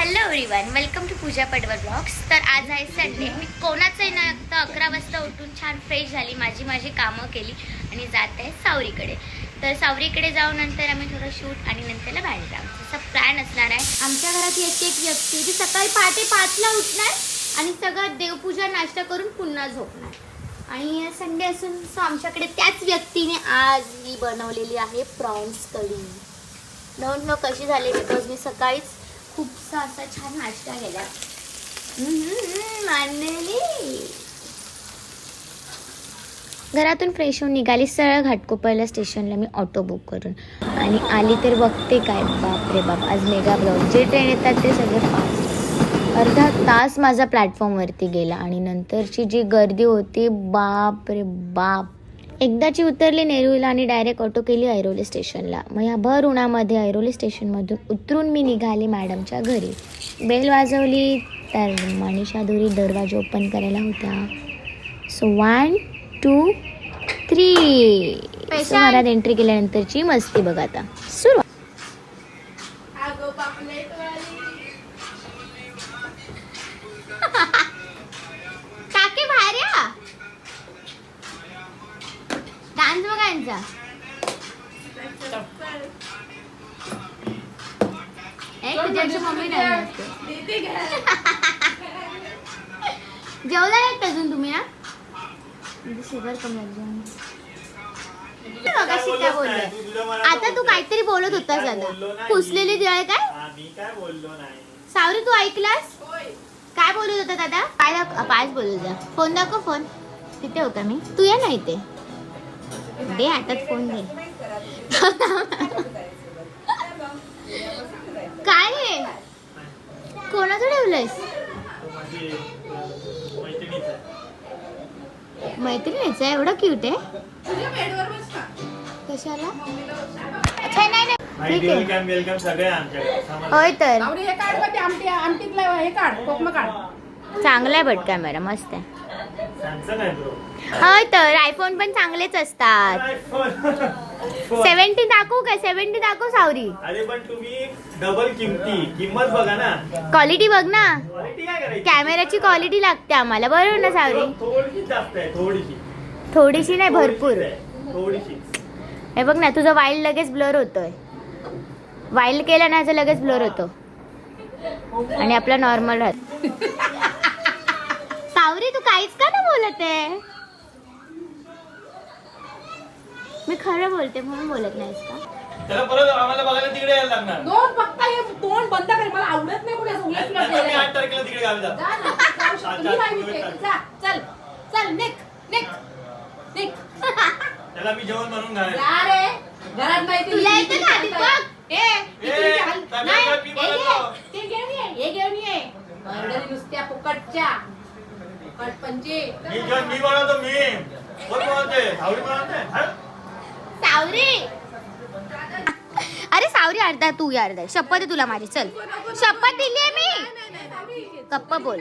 Hello everyone welcome to Pooja Padwal blogs. तर आज आहे संडे. मी कोणाचंही ना तर अकरा वाजता उठून छान फ्रेश झाली. माझी माझी कामं केली आणि जात आहे सावरीकडे तर सावरीकडे जाऊन नंतर आम्ही थोडं शूट आणि नंतरला बाहेर जाऊ. तसा प्लॅन असणार आहे. आमच्या घरात एक एक व्यक्ती जी सकाळी पहाटे पाचला उठणार आणि सगळं देवपूजा नाश्ता करून पुन्हा झोपणार. आणि संडे असून सो आमच्याकडे त्याच व्यक्तीने आज ही बनवलेली आहे प्रॉन्स कढी. डोंट नो कशी झाली? बिकॉज मी सकाळीच खूपसा असा छान नाश्ता केला. घरातून फ्रेश होऊन निघाली सरळ घाटकोपरला स्टेशनला मी ऑटो बुक करून. आणि आली तर बघते काय बाप रे बाप आज मेगा ब्लॉग जे ट्रेन येतात ते सगळे फास्ट अर्धा तास माझा प्लॅटफॉर्मवरती गेला आणि नंतरची जी गर्दी होती बाप रे बाप. एकदाची उतरली नेरूळला आणि डायरेक्ट ऑटो केली ऐरोली स्टेशनला मग या भर उन्हामध्ये ऐरोली स्टेशनमधून उतरून मी निघाले मॅडमच्या घरी. बेल वाजवली तर मनीषा धुरी दरवाजा ओपन करायला होत्या सो वन टू थ्री घरात एंट्री केल्यानंतरची मस्ती बघा आता. सुरू ए, तुझ्याची मम्मी. जेवला नाहीत अजून तुम्ही ना म्हणजे शुगर कमी काय बोलले आता तू काहीतरी बोलत होतास आता. पुसलेली दिवाळी काय? मी काय बोललो नाही? सावरी तू ऐकलास? काय बोलत होता दादा? काय दाख- पायच बोलत होता फोन दाखव फोन. तिथे होता मी. तू ये ना इथे. दे हातात फोन दे. काय आहे कोणाचं ठेवलंयस? मैत्रिणीच आहे एवढं क्यूट आहे. कशाला? अच्छा नाही नाही. आणि ठीक आहे. वेलकम वेलकम सगळे आमच्याकडे. सामान- होय तर. आवडी हे काढ बा ते आमटी आमटीतलं हे काढ कोकम काढ. चांगला आहे बट कॅमेरा मस्त आहे. ब्रो होय तर आयफोन पण चांगलेच असतात. सेव्हन्टी दाखवू काय सेव्हन्टी दाखव सावरी. अरे पण तुम्ही डबल किमती. किंमत बघा ना. क्वालिटी बघ ना. क्वालिटी काय करायची? कॅमेराची क्वालिटी लागते आम्हाला. बरोबर ना सावरी? थोडीशी जास्त आहे थोडीशी. थोडीशी नाही भरपूर. थोडीशी. हे बघ ना तुझं वाईल्ड लगेच ब्लर होतोय. वाईल्ड केलं ना लगेच ब्लर होतो. आणि आपला नॉर्मल राहत. सावरी तू काहीच का ना बोलत आहे मी खरं बोलते म्हणून बोलत नाहीस का त्याला परत आम्हाला बघायला तिकडे यायला लागणार दोन फक्त हे तोंड बंद कर मला आवडत नाही कुठे असं उलट पुलट आता मी केलेलं. आठ तारखेला तिकडे गावी जातो जा ना, जाऊ शकतो. मी नाही इथे. जा, चल चल निक निक निक त्याला मी जेवण बनवून घालेन जा रे घरात नाही ते तुला येतं का? इथे दीपक? ए, इथे ए, हाल- तब्येत नाही, बघ, मी हे घे. बनवतो. ते घेऊन ये हे घेऊन ये बर्गरी नुसत्या फुकटच्या फुकट पंचे मी जेवण मी बनवतो मी. कोण बनवते आवडी बनवते हा? सावरी. अरे सावरी अर्धा तू अर्धा. शपथ आहे तुला माझी. चल. शपथ दिली आहे मी. गप्पा बोल.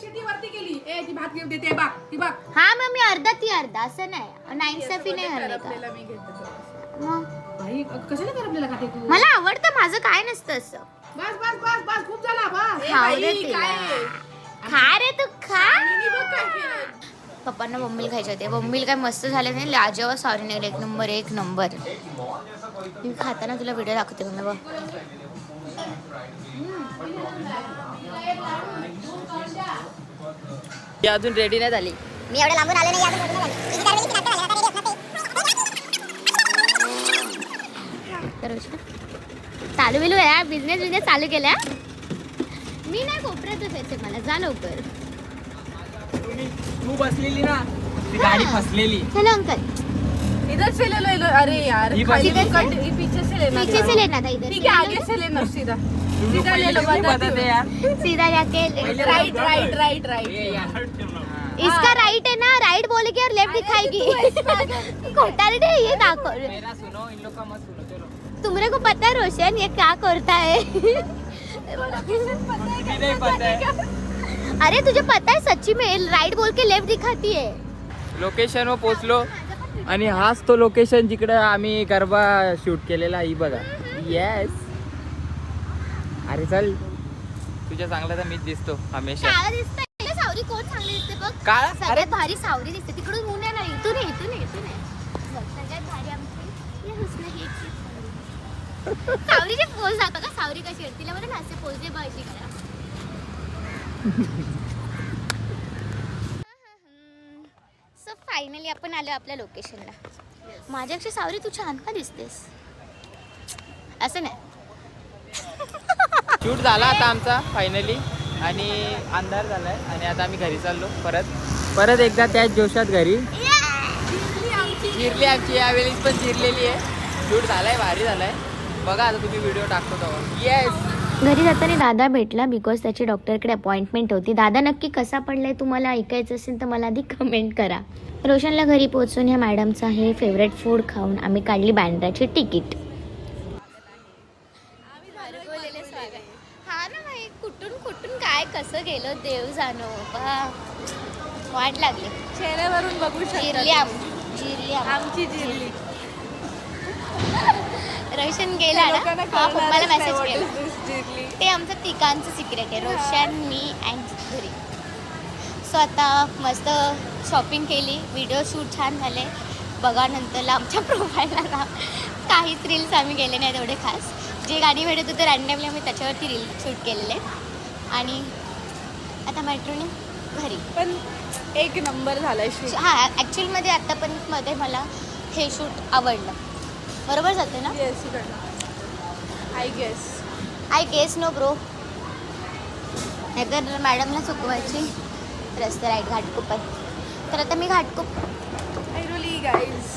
शेतीवरती गेली ए ती भात घेऊन देते बघ ती बघ हा मग मी अर्धा ती अर्धा. असं नाही. नाईन सफी नाही हरले का? आपल्याला मी घेते मग? बाई कशाला कर आपल्याला खाते तू? मला आवडतं. माझं काय नसतं असं. बस बस बस बस. खूप झाला बस. काय? खा रे तू खा. पप्पांना बॉम्बिल खायचे होते बॉम्बिल काय मस्त झाले नाही लाजवा सॉरी नाही एक नंबर एक नंबर मी खाताना तुला व्हिडिओ दाखवते मग बघ ती अजून रेडी नाही झाली मी एवढं लांबून आलो नाही अजून लग्न झालं. किती तारखेला किती लागतं मला? आता ready असणार ते. तर वैष्णव, चालू बिलू आहे बिझनेस बिझनेस चालू केला मी नाही कोपऱ्यातच यायचे मला जा लवकर. तू बसलेली ना ती गाडी फसलेली. चलो अंकल. इधर से ले लो इधर अरे यार खाली बस- कट ये पीछे से लेना पीछे से लेना था इधर ठीक है आगे से लेना सीधा. सीधा ले लो बताते हूँ। यार. सीधा जाके राइट राइट राइट राइट यार इसका राइट है ना राइट बोलेगी और लेफ्ट दिखाएगी. खोटारडे ये दाखव मेरा सुनो इन लोग का मत सुनो चलो. तुमरे को पता है रोशन ये क्या करता है है? अरे तुझे पता है सच्ची में राइट बोल के लेफ्ट दिखाती है। लोकेशनवर पोचलो आणि हाच तो लोकेशन जिकडे आम्ही गरबा शूट केलेला ही बघा. येस अरे चल. तुझ्या चांगला तर मीच दिसतो हमेशा. काळा दिसतंय. सावरी कोण चांगली दिसते बघ. काळा? अरे. सगळ्यात भारी सावरी दिसते. तिकडून ऊन आहे. ना इथून आहे, इथून इथून आहे. सावरीचे पोज दाखव का? सावरी कशी आहे तिला मला असे पोज दे अशी करा. सो फायनली आपण आलो आपल्या लोकेशनला माझ्यापेक्षा सावरी तू छान का दिसतेस? असं नाही. शूट झाला आता आमचा फायनली आणि अंधार झालाय. आणि आता आम्ही घरी चाललो परत. परत एकदा त्याच जोशात घरी. चिरली आमची यावेळी पण चिरलेली आहे. शूट झालाय भारी झालाय. बघा आता तुम्ही व्हिडिओ टाकतो तेव्हा. येस घरी जाताना दादा भेटला बिकॉज त्याची डॉक्टरकडे अपॉइंटमेंट होती. दादा नक्की कसा पडलाय तुम्हाला ऐकायचं असेल तर मला आधी कमेंट करा. रोशनला घरी पोहोचून ह्या मॅडमचं हे फेवरेट फूड खाऊन आम्ही काढली बँड्राची तिकीट हा ना भाई कुठून कुठून काय कसं गेलो देव जाणो. वाट लागली. चेहऱ्यावरून बघू जिरली आम जिरली आम आमची जिरली. रोशन गेला ना हा पप्पाला मेसेज केला. ते आमचं तिघांचं सिक्रेट आहे रोशन मी अँड घरी. सो आता मस्त शॉपिंग केली व्हिडिओ शूट छान झाले. बघा नंतरला आमच्या प्रोफाईलला ना काहीच रील्स आम्ही केले नाही तेवढे खास. जे गाडी भेटत होते रॅन्डमली आम्ही त्याच्यावरती रील शूट केलेले. आणि आता मेट्रोने घरी. पण एक नंबर झालाय शूट हां ॲक्च्युअलमध्ये आता पण मध्ये मला हे शूट आवडलं. बरोबर जाते ना? Yes I guess I guess no bro नाहीतर मॅडमला चुकवायची रस्ते राईट घाटकोपर. तर आता मी घाटकोप गाईज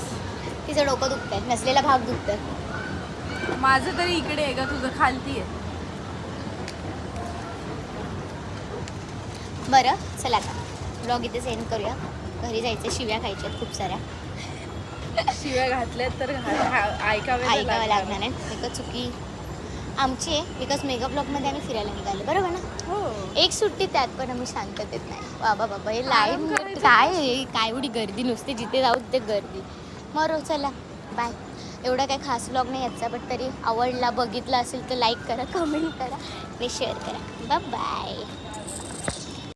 तिचं डोकं दुखतंय नसलेला भाग दुखतोय. माझं तरी इकडे आहे का तुझं खालती आहे. बरं चला आता. ब्लॉग इथे सेंड करूया. घरी जायचं शिव्या खायच्या खूप साऱ्या. शिव्या घातल्यात तर ऐकावं लागणार. आहे बिकॉज चुकी. आमची आहे. बिकॉज मेगा ब्लॉगमध्ये आम्ही फिरायला निघालो. बरोबर ना? हो. एक सुट्टी त्यात पण आम्ही शांततेत नाही. बाबा बाबा हे लाईन. काय? काय एवढी गर्दी नुसते? जिथे जाऊ तिथे गर्दी. मरो चला. बाय एवढा काही खास ब्लॉग नाही याचा बट तरी आवडला बघितला असेल तर लाईक करा कमेंट करा आणि शेअर करा. बाय